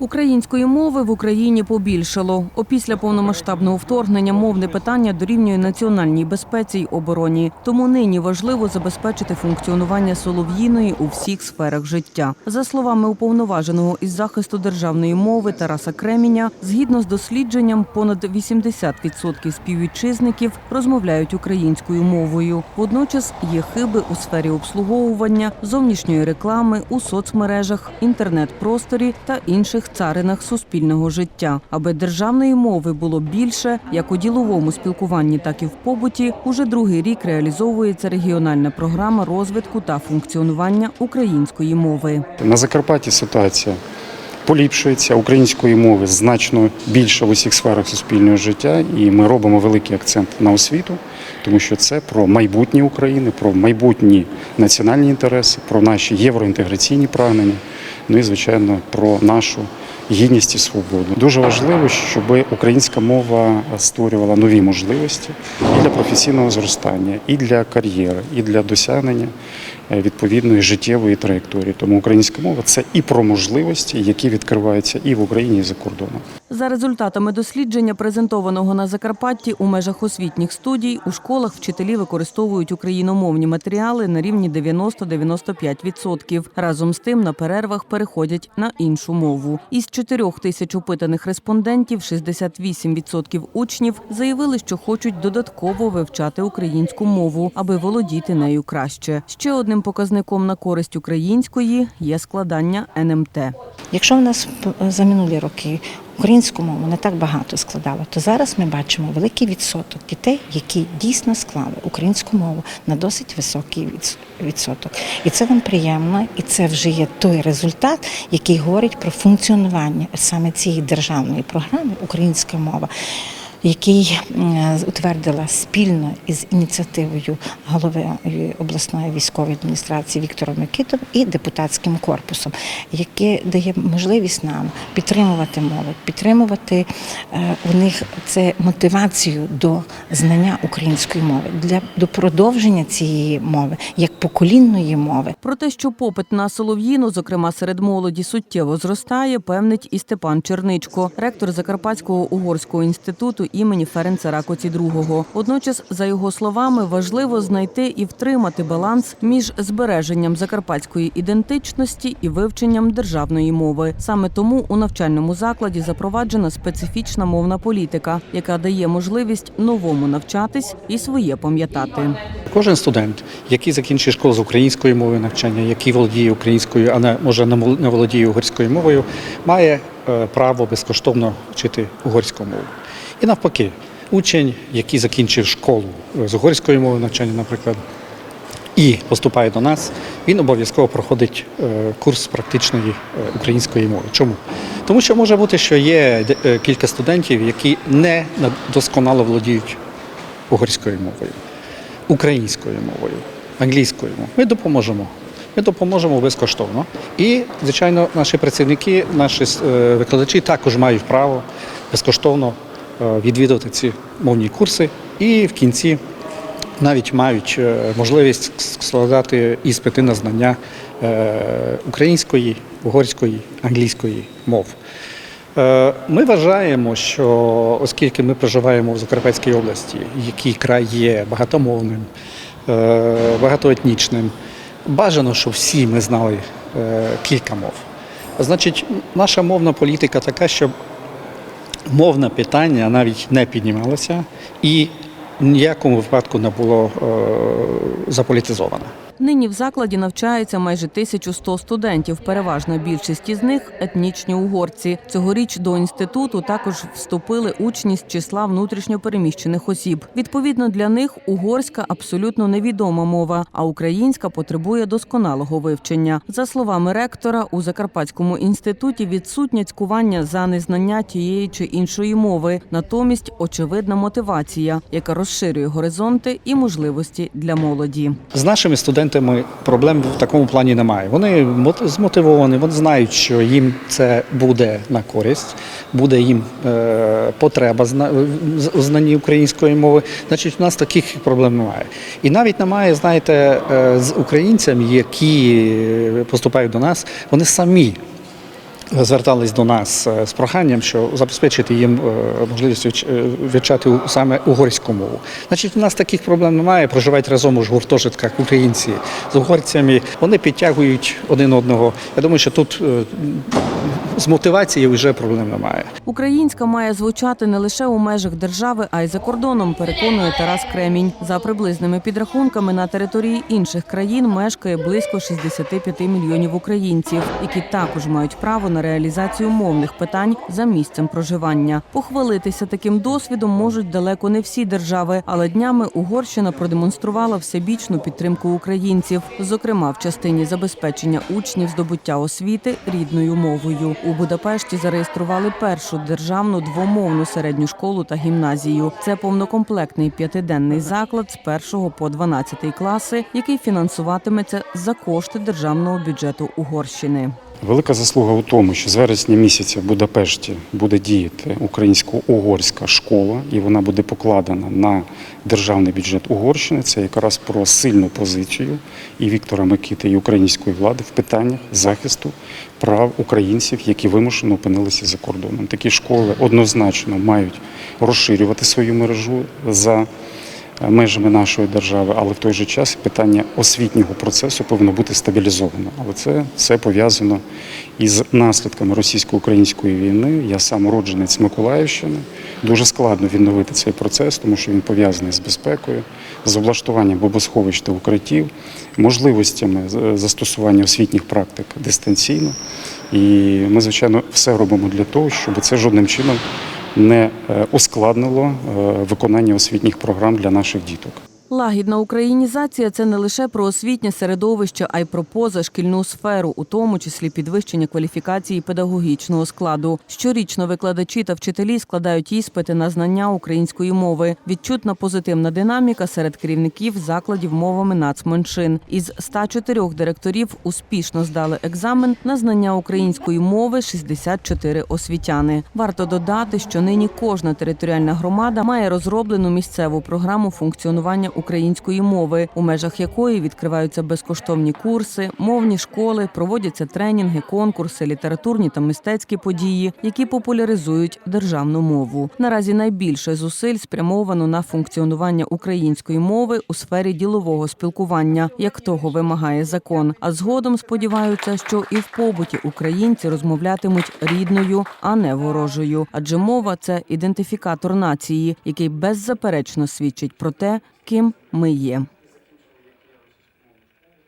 Української мови в Україні побільшало. Опісля повномасштабного вторгнення мовне питання дорівнює національній безпеці й обороні. Тому нині важливо забезпечити функціонування солов'їної у всіх сферах життя. За словами уповноваженого із захисту державної мови Тараса Креміня, згідно з дослідженням, понад 80% співвітчизників розмовляють українською мовою. Водночас є хиби у сфері обслуговування, зовнішньої реклами, у соцмережах, інтернет-просторі та інших царинах суспільного життя. Аби державної мови було більше, як у діловому спілкуванні, так і в побуті, уже другий рік реалізовується регіональна програма розвитку та функціонування української мови. На Закарпатті ситуація поліпшується української мови значно більше в усіх сферах суспільного життя, і ми робимо великий акцент на освіту, тому що це про майбутнє України, про майбутні національні інтереси, про наші євроінтеграційні прагнення. Ну і звичайно про нашу гідність і свободу. Дуже важливо, щоб українська мова створювала нові можливості і для професійного зростання, і для кар'єри, і для досягнення відповідної життєвої траєкторії. Тому українська мова це і про можливості, які відкриваються і в Україні, і за кордоном. За результатами дослідження, презентованого на Закарпатті у межах освітніх студій, у школах вчителі використовують україномовні матеріали на рівні 90-95%. Разом з тим на перервах переходять на іншу мову. Із 4 тисяч опитаних респондентів 68% учнів заявили, що хочуть додатково вивчати українську мову, аби володіти нею краще. Ще одним показником на користь української є складання НМТ. Якщо в нас за минулі роки українську мову не так багато складало, то зараз ми бачимо великий відсоток дітей, які дійсно склали українську мову на досить високий відсоток. І це нам приємно, і це вже є той результат, який говорить про функціонування саме цієї державної програми Українська мова. Який утвердила спільно із ініціативою голови е, обласної військової адміністрації Віктором Микитом і депутатським корпусом, яке дає можливість нам підтримувати молодь, підтримувати е, у них це мотивацію до знання української мови для до продовження цієї мови як поколінної мови. Про те, що попит на солов'їну, зокрема серед молоді, суттєво зростає, певнить і Степан Черничко, ректор Закарпатського угорського інституту імені Ференца Ракоці II. Водночас, за його словами, важливо знайти і втримати баланс між збереженням закарпатської ідентичності і вивченням державної мови. Саме тому у навчальному закладі запроваджена специфічна мовна політика, яка дає можливість новому навчатись і своє пам'ятати. Кожен студент, який закінчує школу з української мови навчання, який володіє українською, а не може не володіє угорською мовою, має е, право безкоштовно вчити угорську мову. І навпаки, учень, який закінчив школу е, з угорської мови навчання, наприклад, і поступає до нас, він обов'язково проходить е, курс практичної е, української мови. Чому? Тому що може бути, що є кілька студентів, які не досконало володіють угорською мовою українською мовою, англійською мовою. Ми допоможемо. Ми допоможемо безкоштовно. І, звичайно, наші працівники, наші викладачі також мають право безкоштовно відвідувати ці мовні курси і в кінці навіть мають е, можливість складати іспити на знання е, української, угорської, англійської мов. Е, Ми вважаємо, що оскільки ми проживаємо в Закарпатській області, який край є багатомовним, е, багатоетнічним, бажано, щоб всі ми знали е, кілька мов. Значить, наша мовна політика така, щоб мовне питання навіть не піднімалося і в ніякому випадку не було е, заполітизовано. Нині в закладі навчається майже 1100 студентів. Переважна більшість із них етнічні угорці. Цьогоріч до інституту також вступили учні з числа внутрішньопереміщених осіб. Відповідно, для них угорська абсолютно невідома мова, а українська потребує досконалого вивчення. За словами ректора, у Закарпатському інституті відсутнє цькування за незнання тієї чи іншої мови, натомість очевидна мотивація, яка розширює горизонти і можливості для молоді. З нашими студентами проблем в такому плані немає. Вони мот- змотивовані, вони знають, що їм це буде на користь, буде їм е, потреба в- знанні української мови. Значить, у нас таких проблем немає. І навіть немає, знаєте, е, з українцями, які поступають до нас, вони самі звертались до нас е, з проханням, що забезпечити їм е, можливість е, вивчати саме угорську мову. Значить, у нас таких проблем немає. Проживають разом у гуртожитках українці з угорцями. Вони підтягують один одного. Я думаю, що тут з мотивацією вже проблем немає. Українська має звучати не лише у межах держави, а й за кордоном. Переконує Тарас Кремінь. За приблизними підрахунками на території інших країн мешкає близько 65 мільйонів українців, які також мають право на реалізацію мовних питань за місцем проживання. Похвалитися таким досвідом можуть далеко не всі держави, але днями Угорщина продемонструвала всебічну підтримку українців, зокрема в частині забезпечення учнів здобуття освіти рідною мовою. У Будапешті зареєстрували першу державну двомовну середню школу та гімназію. Це повнокомплектний п'ятиденний заклад з 1 по 12 класи, який фінансуватиметься за кошти державного бюджету Угорщини. Велика заслуга у тому, що з вересня місяця в Будапешті буде діяти українсько-угорська школа, і вона буде покладена на державний бюджет Угорщини. Це якраз про сильну позицію і Віктора Микити, і української влади в питаннях захисту прав українців, які вимушено опинилися за кордоном. Такі школи однозначно мають розширювати свою мережу за межами нашої держави, але в той же час питання освітнього процесу повинно бути стабілізовано. Але це все пов'язано із наслідками російсько-української війни. Я сам уродженець Миколаївщини. Дуже складно відновити цей процес, тому що він пов'язаний з безпекою, з облаштуванням бомбосховищ та укриттів, можливостями е, застосування освітніх практик дистанційно. І ми, звичайно, все робимо для того, щоб це жодним чином не е, ускладнило е, виконання освітніх програм для наших діток. Лагідна українізація це не лише про освітнє середовище, а й про позашкільну сферу, у тому числі підвищення кваліфікації педагогічного складу. Щорічно викладачі та вчителі складають іспити на знання української мови. Відчутна позитивна динаміка серед керівників закладів мовами нацменшин. Із 104 директорів успішно здали екзамен на знання української мови 64 освітяни. Варто додати, що нині кожна територіальна громада має розроблену місцеву програму функціонування української мови, у межах якої відкриваються безкоштовні курси, мовні школи, проводяться тренінги, конкурси, літературні та мистецькі події, які популяризують державну мову. Наразі найбільше зусиль спрямовано на функціонування української мови у сфері ділового спілкування, як того вимагає закон. А згодом сподіваються, що і в побуті українці розмовлятимуть рідною, а не ворожою. Адже мова це ідентифікатор нації, який беззаперечно свідчить про те, ким ми є.